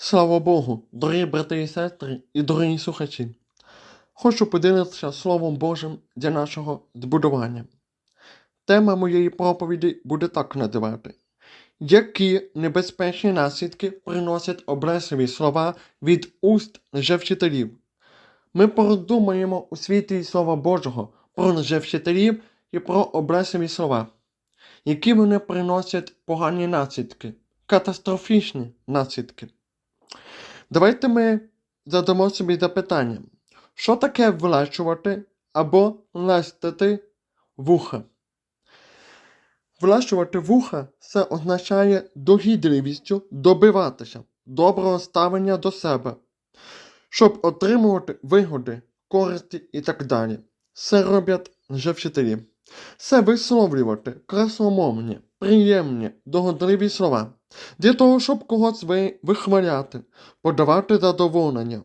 Слава Богу, дорогі брати і сестри і дорогі слухачі. Хочу поділитися Словом Божим для нашого збудування. Тема моєї проповіді буде так називати. Які небезпечні наслідки приносять образливі слова від уст лжевчителів? Ми порозумаємо у світлі Слова Божого про лжевчителів і про образливі слова, які вони приносять погані наслідки, катастрофічні наслідки. Давайте ми задамо собі запитання, що таке влащувати або лестити вуха? Влащувати вуха це означає догідливістю добиватися доброго ставлення до себе, щоб отримувати вигоди, користі і так далі. Це роблять лжевчителі. Це висловлювати красномовні, приємні, догодливі слова для того, щоб когось вихваляти, подавати задоволення,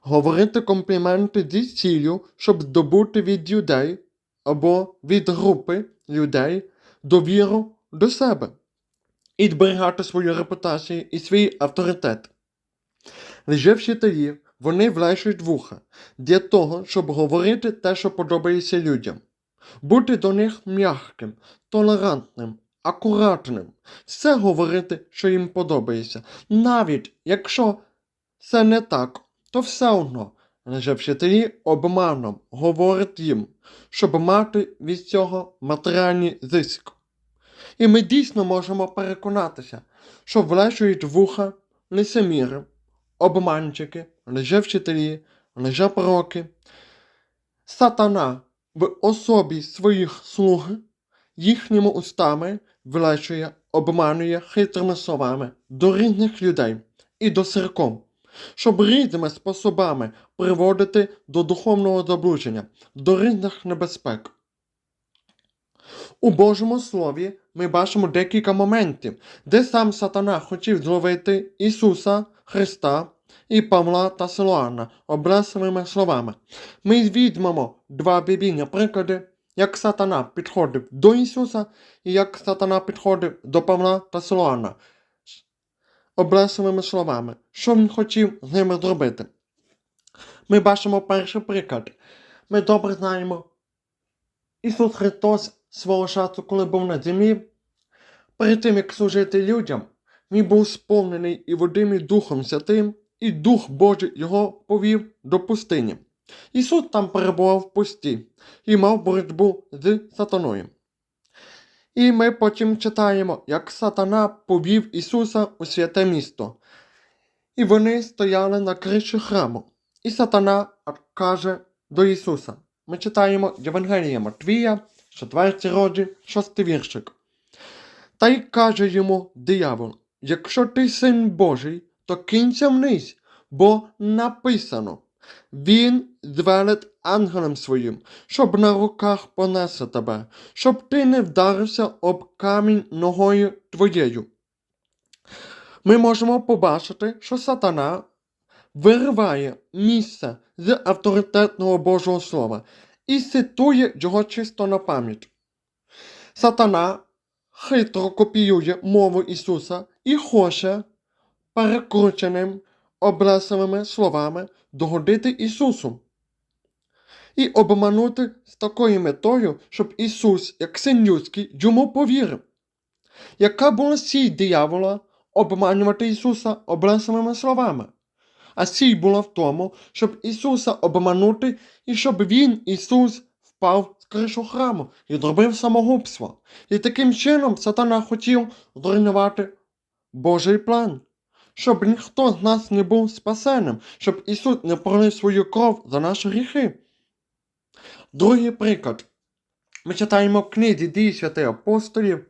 говорити компліменти зі ціллю, щоб здобути від людей або від групи людей довіру до себе і зберігати свою репутацію і свій авторитет. Лжевчителі, вони влешують вуха для того, щоб говорити те, що подобається людям, бути до них м'яким, толерантним, акуратним, все говорити, що їм подобається. Навіть якщо це не так, то все одно лжевчителі обманом говорять їм, щоб мати від цього матеріальний зиск. І ми дійсно можемо переконатися, що влешують вуха лицеміри, обманчики, лжевчителі, лжепророки, сатана в особі своїх слуг їхніми устами влечує, обманює хитрими словами до різних людей і до церков, щоб різними способами приводити до духовного заблудження, до різних небезпек. У Божому Слові ми бачимо декілька моментів, де сам сатана хотів зловити Ісуса Христа і Павла та Силуана образливими словами. Ми візьмемо два біблійні приклади, як сатана підходив до Ісуса і як сатана підходив до Павла та Силуана образливими словами. Що він хотів з ними зробити? Ми бачимо перший приклад. Ми добре знаємо Ісус Христос свого часу, коли був на землі, перед тим як служити людям, він був сповнений і водимий Духом Святим, і Дух Божий його повів до пустині. Ісус там перебував в пусті і мав боротьбу з сатаною. І ми потім читаємо, як сатана повів Ісуса у святе місто. І вони стояли на криші храму. І сатана каже до Ісуса. Ми читаємо Євангелія Матвія, 4 розділ, 6 віршик. Та й каже йому диявол: Якщо ти син Божий, то кінця вниз, бо написано. Він звелить ангелам своїм, щоб на руках понесе тебе, щоб ти не вдарився об камінь ногою твоєю. Ми можемо побачити, що сатана вириває місце з авторитетного Божого Слова і цитує його чисто на пам'ять. Сатана хитро копіює мову Ісуса і хоче перекрученим образливими словами догодити Ісусу. І обманути з такою метою, щоб Ісус, як син людський, йому повірив. Яка була сіль диявола обманювати Ісуса образливими словами? А сіль була в тому, щоб Ісуса обманути і щоб Він, Ісус, впав з кришу храму і зробив самогубство. І таким чином сатана хотів зруйнувати Божий план щоб ніхто з нас не був спасеним, щоб Ісус не пролив свою кров за наші гріхи. Другий приклад. Ми читаємо в книзі дії святих апостолів,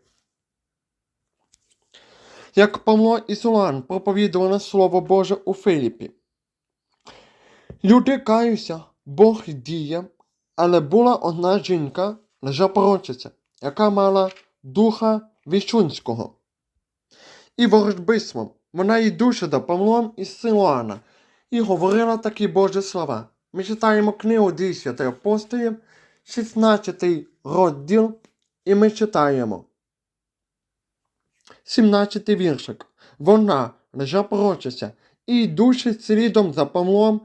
як Павло і Сулан проповідували Слово Боже у Филіпі. Люди каються, Бог діє, але була одна жінка, лжепророчиця, яка мала духа Віщунського. І ворожбисмом вона йдучи до Павлом із Силуана і говорила такі Божі слова. Ми читаємо книгу дій святих апостолів, 16 розділ, і ми читаємо. 17 віршик. Вона, лежа і йдучи слідом за Павлом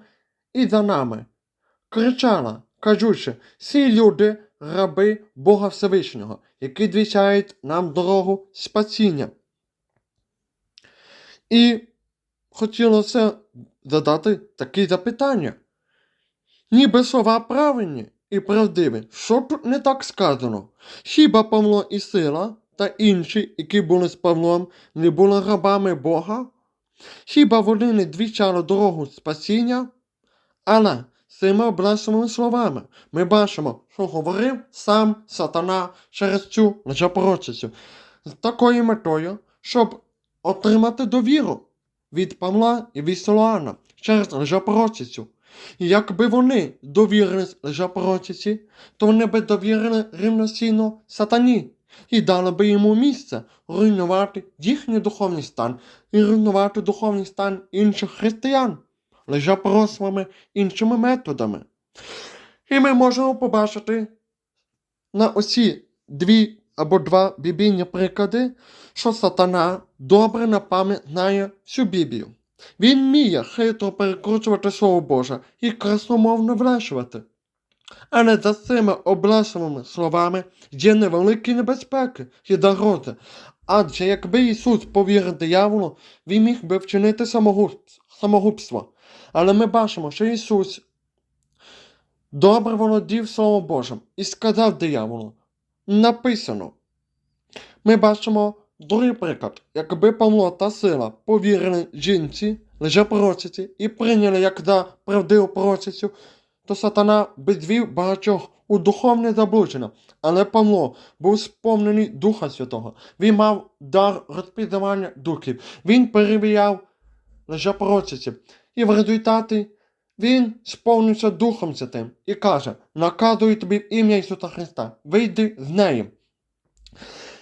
і за нами, кричала, кажучи, всі люди раби Бога Всевишнього, які двічають нам дорогу спасіння. І хотілося задати такі запитання. Ніби слова правильні і правдиві. Що тут не так сказано? Хіба Павло і Сила та інші, які були з Павлом, не були рабами Бога? Хіба вони не двічали дорогу спасіння? Але цими облесеними словами ми бачимо, що говорив сам сатана через цю лжепророчицю з такою метою, щоб отримати довіру від Павла і від Солоана через лжепророчицю. І якби вони довірились лжепророчиці, то вони би довірили рівноцінно сатані і дали би йому місце руйнувати їхній духовний стан і руйнувати духовний стан інших християн лжепрослами іншими методами. І ми можемо побачити на оці дві або два біблійні приклади, що сатана добре на пам'ять знає всю Біблію. Він вміє хитро перекручувати Слово Боже і красномовно врешувати. Але за цими облесеними словами є невеликі небезпеки і загрози. Адже якби Ісус повірив дияволу, він міг би вчинити самогубство. Але ми бачимо, що Ісус добре володів Словом Божим і сказав дияволу, написано. Ми бачимо другий приклад, якби Павло та сила повірили жінці, лжепророчиці і прийняли як за правдиву пророчицю, то сатана би звів багатьох у духовне заблудження. Але Павло був сповнений Духа Святого. Він мав дар розпізнавання духів. Він перевіряв лжепророчиці. І в результаті він сповнився Духом Святим і каже: наказую тобі ім'я Ісуса Христа, вийди з неї.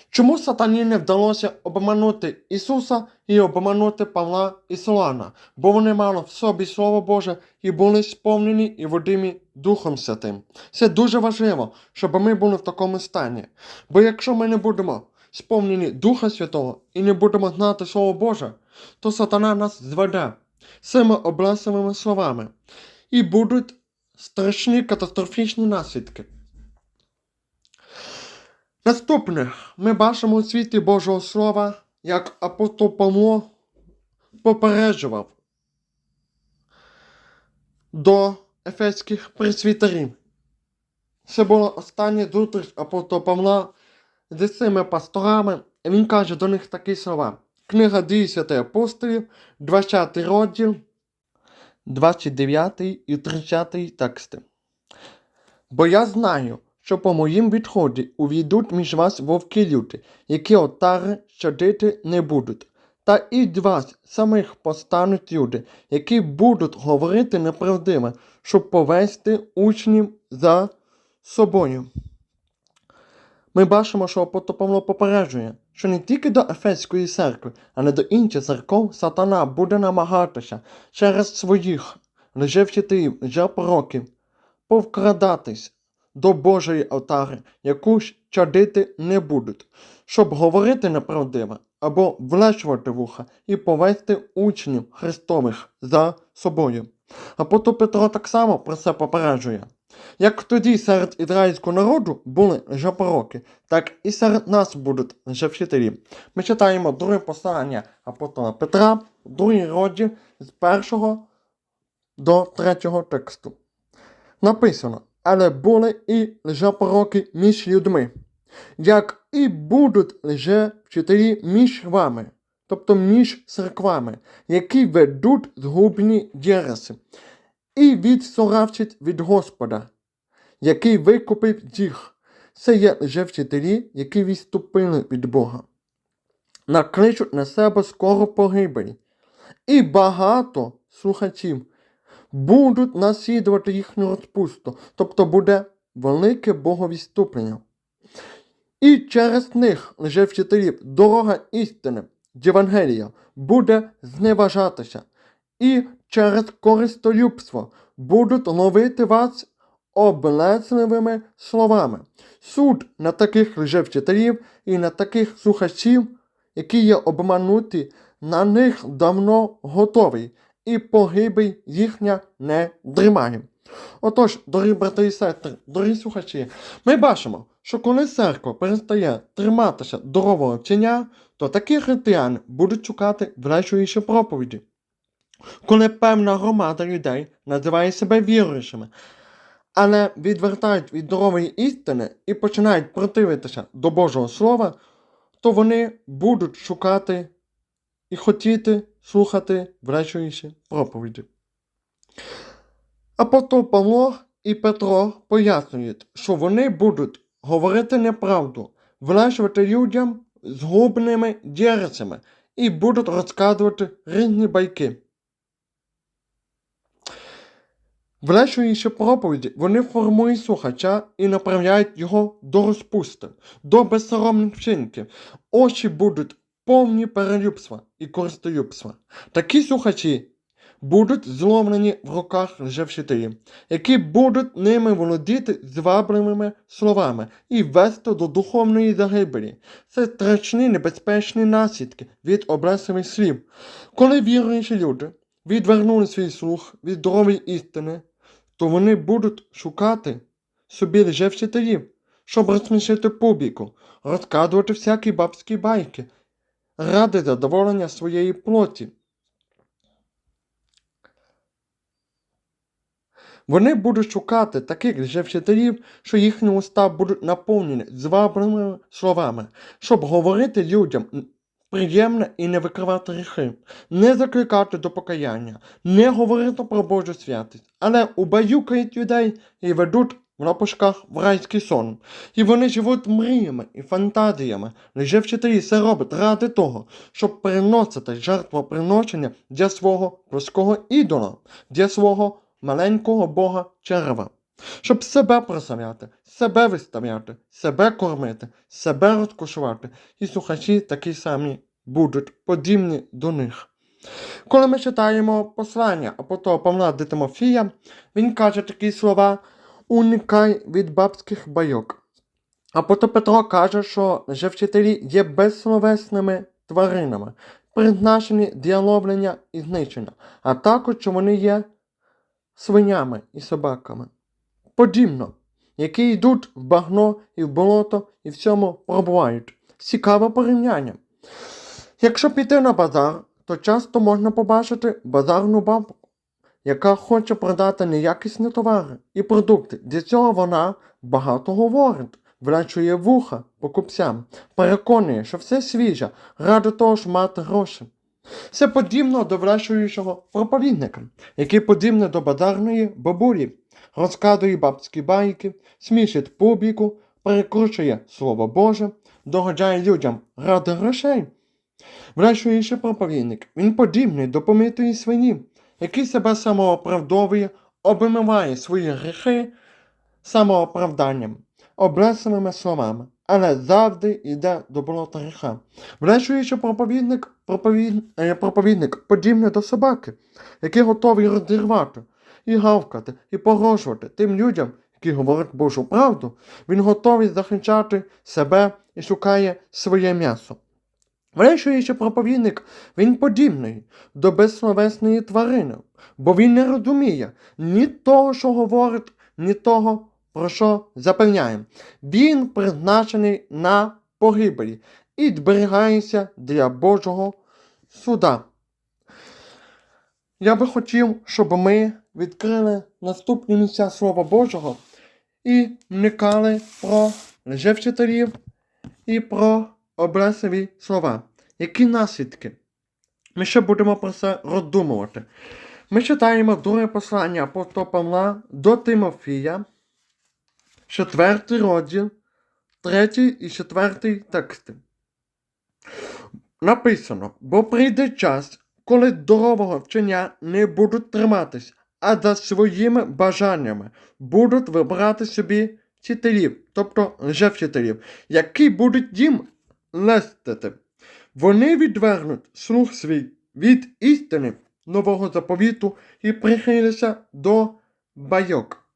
Чому сатані не вдалося обманути Ісуса і обманути Павла і Солана? Бо вони мали в собі Слово Боже і були сповнені і водимі Духом Святим. Це дуже важливо, щоб ми були в такому стані. Бо якщо ми не будемо сповнені Духа Святого і не будемо знати Слово Боже, то сатана нас зведе цими облесеними словами. І будуть страшні катастрофічні наслідки. Наступне, ми бачимо у світі Божого Слова, як апостол Павло попереджував до ефеських пресвітерів. Це була остання зустріч апостола Павла з цими пасторами, і він каже до них такі слова. Книга дій святих апостолів, 20 розділ, 29 і 30 тексти. Бо я знаю, що по моїм відході увійдуть між вас вовки люди, які отари щадити не будуть. Та і від вас самих постануть люди, які будуть говорити неправдиме, щоб повести учнів за собою. Ми бачимо, що Павло попереджує, що не тільки до Ефеської церкви, але до інших церков сатана буде намагатися через своїх лжевчителів, лжепророків повкрадатись до Божої алтари, яку ж чадити не будуть, щоб говорити неправдиве або влечувати вуха і повести учнів Христових за собою. Апостол Петро так само про це попереджує. Як тоді серед ізраїльського народу були лжепророки, так і серед нас будуть лжевчителі. Ми читаємо друге послання апостола Петра, другий розділ з першого до третього тексту. Написано, але були і лжепророки між людьми, як і будуть лжевчителі між вами, тобто між церквами, які ведуть згубні єреси, і відсоравчать від Господа, який викупив їх. Це є лжевчителі, які відступили від Бога, накличуть на себе скоро погибель. І багато слухачів будуть наслідувати їхню розпусту, тобто буде велике боговідступлення. І через них лжевчителів дорога істини, Євангелія, буде зневажатися, і через користолюбство будуть ловити вас облесливими словами. Суд на таких лжевчителів і на таких слухачів, які є обмануті, на них давно готовий, і погибель їхня не дрімає. Отож, дорогі брати і сестри, дорогі слухачі, ми бачимо, що коли церква перестає триматися здорового вчення, то такі християни будуть шукати врешуючі проповіді. Коли певна громада людей називає себе віруючими, але відвертають від здорової істини і починають противитися до Божого Слова, то вони будуть шукати і хотіти слухати врешуючі проповіді. Апостол Павло і Петро пояснюють, що вони будуть говорити неправду, влаштувати людям згубними дірцями і будуть розказувати різні байки. Влаштуючи проповіді, вони формують слухача і направляють його до розпусти, до безсоромних вчинків. Очі будуть повні перелюбства і користолюбства. Такі слухачі будуть зломлені в руках лжевчителів, які будуть ними володіти звабливими словами і вести до духовної загибелі. Це страшні небезпечні наслідки від облесливих слів. Коли віруючі люди відвернули свій слух від здорової істини, то вони будуть шукати собі лжевчителів, щоб розсмішити публіку, розказувати всякі бабські байки, ради задоволення своєї плоті. Вони будуть шукати таких лжевчителів, що їхні уста будуть наповнені звабливими словами, щоб говорити людям приємне і не викривати гріхи, не закликати до покаяння, не говорити про Божу святість, але убаюкають людей і ведуть в лапушках в райський сон. І вони живуть мріями і фантазіями. Лжевчителі це роблять ради того, щоб приносити жертвоприношення для свого плоского ідола, для свого маленького бога черва. Щоб себе прославляти, себе виставляти, себе кормити, себе розкошувати, і слухачі такі самі будуть подібні до них. Коли ми читаємо послання апостола Павла до Тимофія, він каже такі слова уникай від бабських байок. Апостол Петро каже, що вчителі є безсловесними тваринами, призначені для і знищення, а також що вони є свинями і собаками. Подібно, які йдуть в багно і в болото і в цьому пробувають. Цікаве порівняння. Якщо піти на базар, то часто можна побачити базарну бабку, яка хоче продати неякісні товари і продукти. Для цього вона багато говорить, влечує вуха покупцям, переконує, що все свіже, ради того ж мати гроші. Це подібно до влечуючого проповідника, який подібне до базарної бабулі, розказує бабські байки, смішить публіку, перекручує Слово Боже, догоджає людям ради грошей. Влечуючий проповідник, він подібний до помитої свині, який себе самооправдовує, обмиває свої гріхи самооправданням, облесеними словами, але завжди йде до болота гріха. Влечуючи проповідник, проповід... е, проповідник подібний до собаки, який готовий розірвати і гавкати, і погрожувати тим людям, які говорять Божу правду, він готовий захищати себе і шукає своє м'ясо. Врешуючи проповідник, він подібний до безсловесної тварини, бо він не розуміє ні того, що говорить, ні того, про що запевняє. Він призначений на погибелі і зберігається для Божого суда. Я би хотів, щоб ми відкрили наступні місця Слова Божого і вникали про лжевчителів і про образливі слова. Які наслідки? Ми ще будемо про це роздумувати. Ми читаємо друге послання апостола Павла до Тимофія, четвертий розділ, третій і четвертий тексти. Написано: бо прийде час, коли здорового вчення не будуть триматись, а за своїми бажаннями будуть вибирати собі вчителів, тобто лжевчителів, які будуть їм лестити. Вони відвернуть слух свій від істини нового заповіту і прихиляться до байок.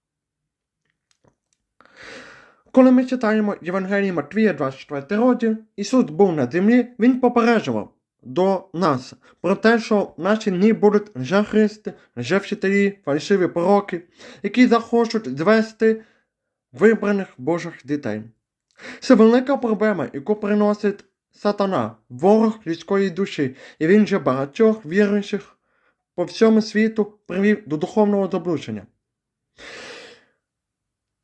Коли ми читаємо Євангелії Матвія 24 розділ, Ісус був на землі, Він попереджував до нас про те, що наші дні будуть лжехристи, лжевчителі, фальшиві пророки, які захочуть звести вибраних Божих дітей. Це велика проблема, яку приносить сатана, ворог людської душі, і він же багатьох віруючих по всьому світу привів до духовного заблуження.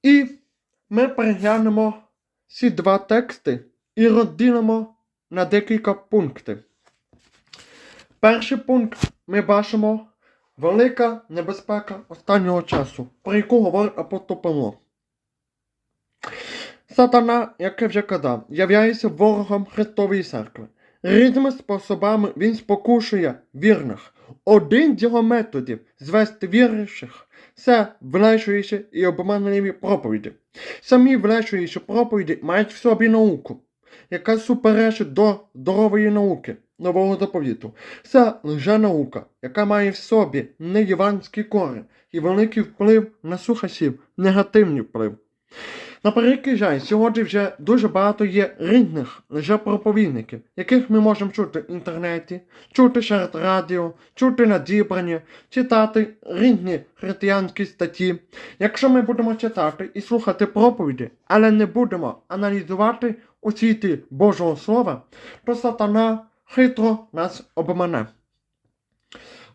І ми переглянемо ці два тексти і розділимо на декілька пунктів. Перший пункт ми бачимо велика небезпека останнього часу, про яку говорить апостол Павло. Сатана, як я вже казав, являється ворогом Христової церкви. Різними способами він спокушує вірних. Один з його методів звести віруючих це влечуючі і обманливі проповіді. Самі влечуючі проповіді мають в собі науку, яка суперечить до здорової науки нового заповіту. Це лженаука, яка має в собі неєванський корень і великий вплив на слухачів, негативний вплив. На превеликий жаль, сьогодні вже дуже багато є різних лжепроповідників, яких ми можемо чути в інтернеті, чути через радіо, чути на зібранні, читати різні християнські статті. Якщо ми будемо читати і слухати проповіді, але не будемо аналізувати у світі Божого Слова, то сатана хитро нас обмане.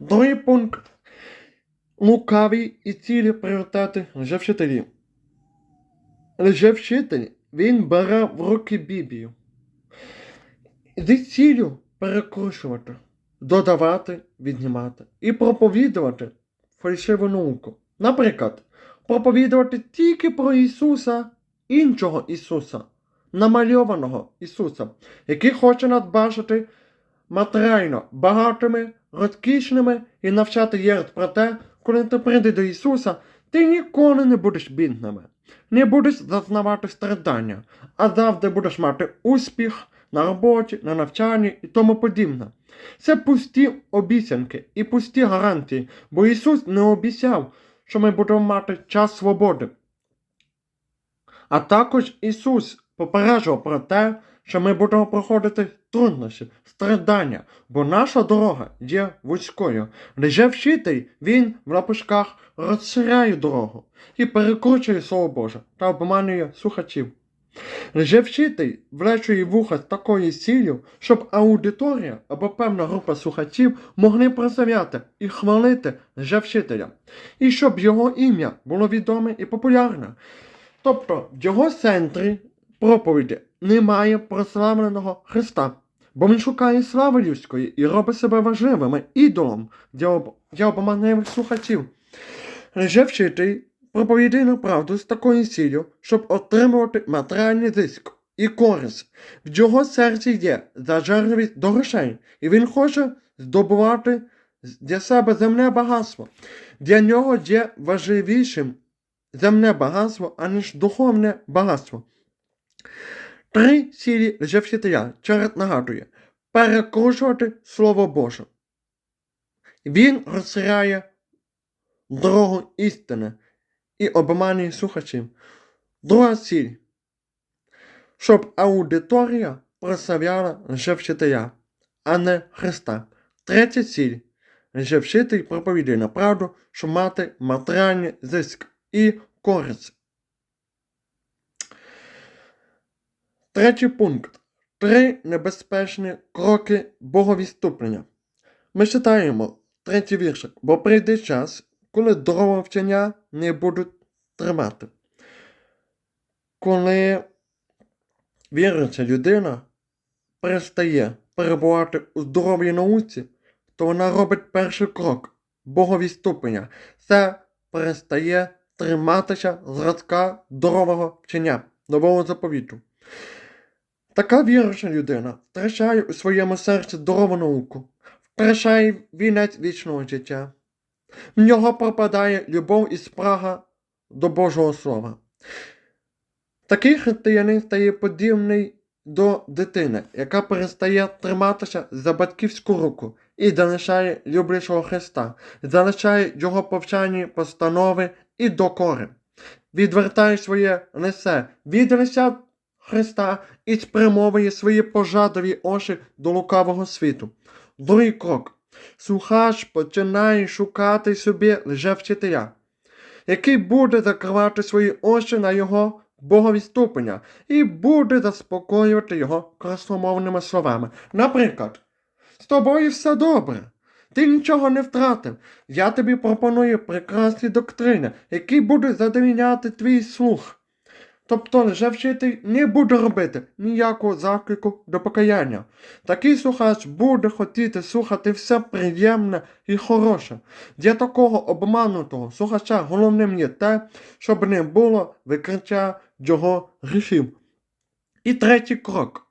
Другий пункт лукаві і цілі пріоритети лжевчителів. Лжевчитель, він бере в руки Біблію. Зі цілю перекручувати, додавати, віднімати і проповідувати фальшиву науку. Наприклад, проповідувати тільки про Ісуса, іншого Ісуса, намальованого Ісуса, який хоче нас матеріально багатими, розкішними і навчати єрд про те, коли ти прийдеш до Ісуса, ти ніколи не будеш бідними, не будеш зазнавати страдання, а завжди будеш мати успіх на роботі, на навчанні і тому подібне. Це пусті обіцянки і пусті гарантії, бо Ісус не обіцяв, що ми будемо мати час свободи. А також Ісус попереджував про те, що ми будемо проходити труднощі, страдання, бо наша дорога є вузькою. Лише вчитель, він в лапушках розширяє дорогу і перекручує Слово Боже та обманює слухачів. Лише вчитель влечує вуха з такою ціллю, щоб аудиторія або певна група слухачів могли прославляти і хвалити лжевчителя, і щоб його ім'я було відоме і популярне. Тобто в його центрі проповіді немає прославленого Христа, бо він шукає слави людської і робить себе важливим ідолом для, об... для обманливих слухачів. Лише вчитель проповідує на правду з такою ціллю, щоб отримувати матеріальний зиск і користь. В його серці є зажерливість до грошей, і він хоче здобувати для себе земне багатство. Для нього є важливішим земне багатство, аніж духовне багатство. Три цілі лжевчителя через нагадує перекручувати Слово Боже. Він розширяє дорогу істини і обманює слухачів. Друга ціль, щоб аудиторія прославляла лжевчителя, а не Христа. Третя ціль лжевчитель проповідує на правду, щоб мати матеріальний зиск і користь. Третій пункт. Три небезпечні кроки боговіступлення. Ми читаємо третій віршик, бо прийде час, коли здорове вчення не будуть тримати. Коли віруюча людина перестає перебувати у здоровій науці, то вона робить перший крок боговіступлення. Це перестає триматися зразка здорового вчення, нового заповіту. Така віруюча людина втрачає у своєму серці здорову науку, втрачає вінець вічного життя. В нього пропадає любов і спрага до Божого Слова. Такий християнин стає подібний до дитини, яка перестає триматися за батьківську руку і залишає люблячого Христа, залишає його повчальні постанови і докори, відвертає своє лице від лиця Христа і спрямовує свої пожадові очі до лукавого світу. Другий крок. Слухач починає шукати собі лжевчителя, який буде закривати свої очі на його богові ступеня і буде заспокоювати його красномовними словами. Наприклад, з тобою все добре. Ти нічого не втратив. Я тобі пропоную прекрасні доктрини, які будуть задовільняти твій слух. Тобто лжевчитель не буде робити ніякого заклику до покаяння. Такий слухач буде хотіти слухати все приємне і хороше. Для такого обманутого слухача головним є те, щоб не було викриття його гріхів. І третій крок,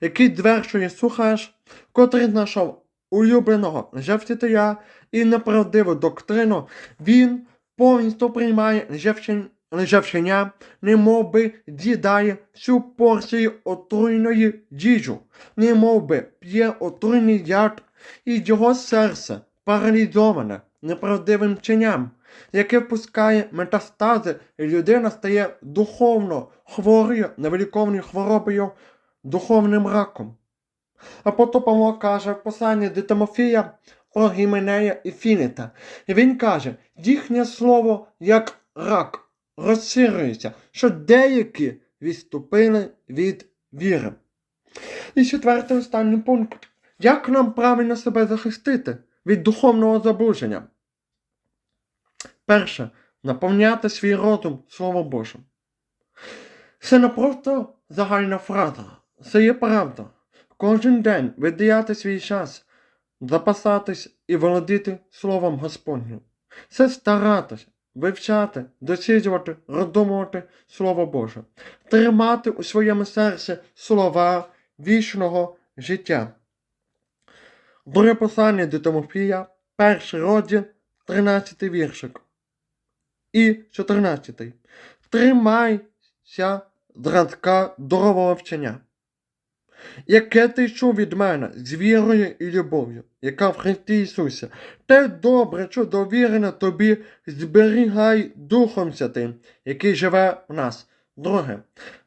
який двершує слухач, котрий знайшов улюбленого лжевчителя і неправдиву доктрину, він повністю приймає лжевчень- лжевчення, немов би з'їдає всю порцію отруйної їжу, немов би п'є отруйний яд, і його серце паралізоване неправдивим чиням, яке впускає метастази, і людина стає духовно хворою невиліковною хворобою, духовним раком. Апостол Павло каже в посланні до Тимофія про Гіменея і Фінита. І він каже, їхнє слово як рак розширюється, що деякі відступили від віри. І четвертий останній пункт. Як нам правильно себе захистити від духовного заблуження? Перше, наповняти свій розум Словом Божим. Це не просто загальна фраза, це є правда. Кожен день виділяти свій час, запасатись і володіти Словом Господнім. Це старатися, вивчати, досліджувати, роздумувати Слово Боже, тримати у своєму серці слова вічного життя. Друге послання до Тимофія, перший розділ, 13 віршик. І 14. Тримайся зразка здорового вчення яке ти чув від мене? З вірою і любов'ю, яка в Христі Ісусі, те добре, що довірено тобі, зберігай Духом Святим, який живе в нас. Друге,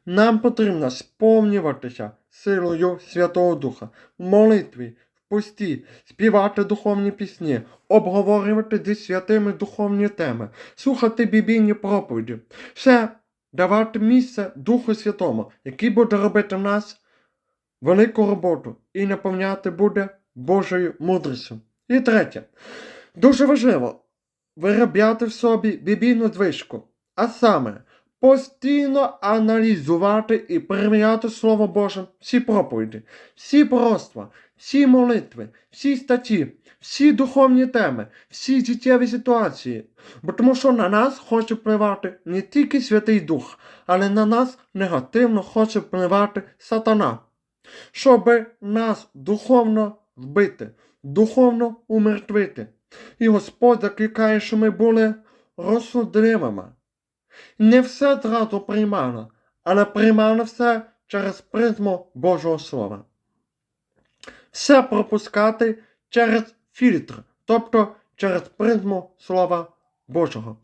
нам потрібно сповнюватися силою Святого Духа, в молитві, в пості, співати духовні пісні, обговорювати зі святими духовні теми, слухати біблійні проповіді, все давати місце Духу Святому, який буде робити в нас велику роботу і наповняти буде Божою мудрістю. І третє. Дуже важливо виробляти в собі біблійну звичку, а саме постійно аналізувати і перевіряти Слово Боже всі проповіді, всі пророцтва, всі молитви, всі статті, всі духовні теми, всі життєві ситуації. Бо тому що на нас хоче впливати не тільки Святий Дух, але на нас негативно хоче впливати сатана щоб нас духовно вбити, духовно умертвити. І Господь закликає, що ми були розсудливими. Не все зразу приймано, але приймано все через призму Божого Слова. Все пропускати через фільтр, тобто через призму Слова Божого.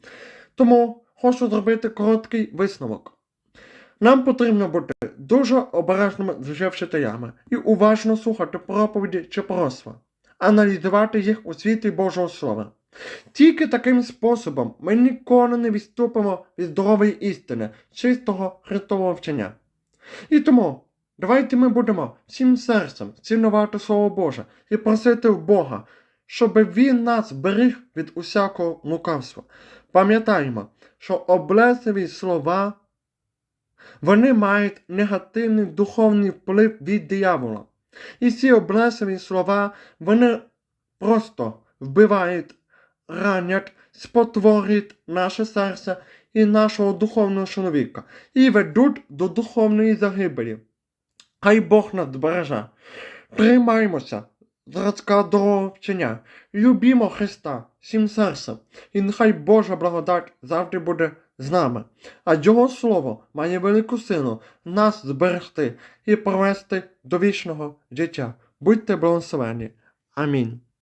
Тому хочу зробити короткий висновок. Нам потрібно бути дуже обережними з вчителями і уважно слухати проповіді чи пророцтва, аналізувати їх у світлі Божого Слова. Тільки таким способом ми ніколи не відступимо від здорової істини, чистого Христового вчення. І тому давайте ми будемо всім серцем цінувати Слово Боже і просити в Бога, щоб Він нас беріг від усякого лукавства. Пам'ятаємо, що облесливі слова вони мають негативний духовний вплив від диявола. І ці облесові слова вони просто вбивають, ранять, спотворюють наше серце і нашого духовного чоловіка і ведуть до духовної загибелі. Хай Бог нас збереже. Тримаймося зразка дорогого вчення, любімо Христа всім серцем, і нехай Божа благодать завжди буде з нами, а Його Слово має велику силу нас зберегти і провести до вічного життя. Будьте благословені. Амінь.